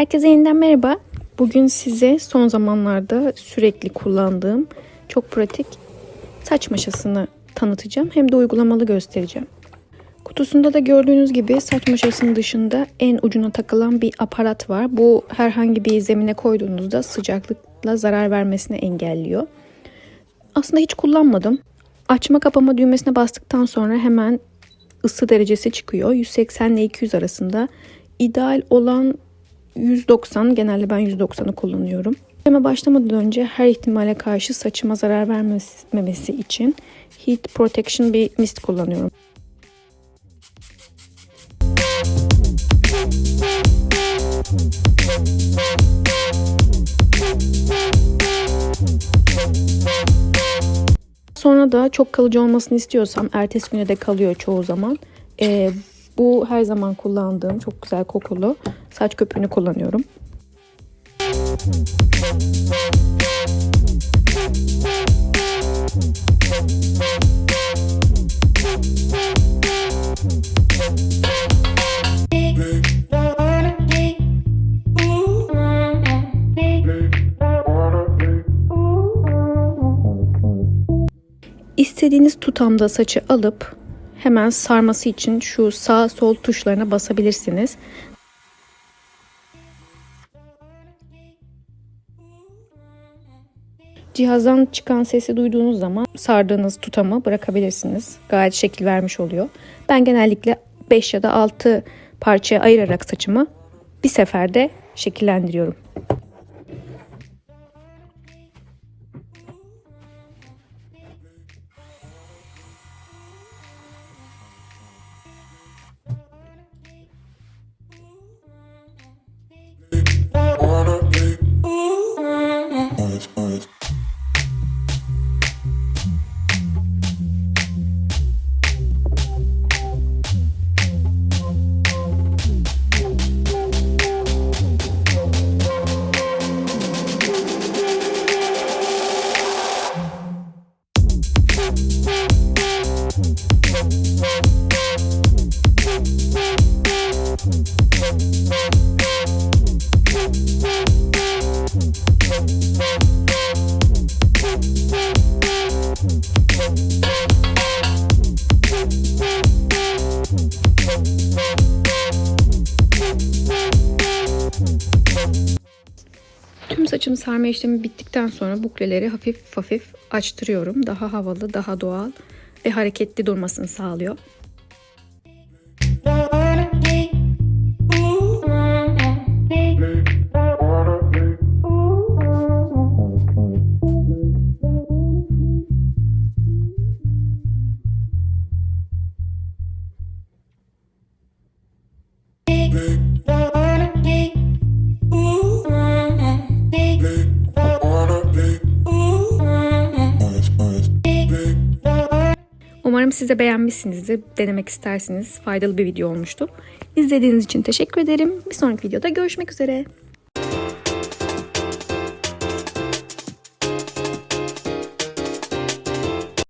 Herkese yeniden merhaba. Bugün size son zamanlarda sürekli kullandığım çok pratik saç maşasını tanıtacağım. Hem de uygulamalı göstereceğim. Kutusunda da gördüğünüz gibi saç maşasının dışında en ucuna takılan bir aparat var. Bu herhangi bir zemine koyduğunuzda sıcaklıkla zarar vermesini engelliyor. Aslında hiç kullanmadım. Açma kapama düğmesine bastıktan sonra hemen ısı derecesi çıkıyor. 180 ile 200 arasında. İdeal olan 190 genelde ben 190'ı kullanıyorum. Sisteme başlamadan önce her ihtimale karşı saçıma zarar vermemesi için Heat Protection bir mist kullanıyorum. Sonra da çok kalıcı olmasını istiyorsam ertesi güne de kalıyor çoğu zaman. Ee, bu her zaman kullandığım çok güzel kokulu saç köpüğünü kullanıyorum. İstediğiniz tutamda saçı alıp hemen sarması için şu sağ sol tuşlarına basabilirsiniz. Cihazdan çıkan sesi duyduğunuz zaman sardığınız tutamı bırakabilirsiniz. Gayet şekil vermiş oluyor. Ben genellikle 5 ya da 6 parçaya ayırarak saçımı bir seferde şekillendiriyorum. Tüm saçımı sarma işlemi bittikten sonra bukleleri hafif hafif açtırıyorum. Daha havalı, daha doğal ve hareketli durmasını sağlıyor. Umarım siz de beğenmişsinizdir. Denemek istersiniz. Faydalı bir video olmuştu. İzlediğiniz için teşekkür ederim. Bir sonraki videoda görüşmek üzere.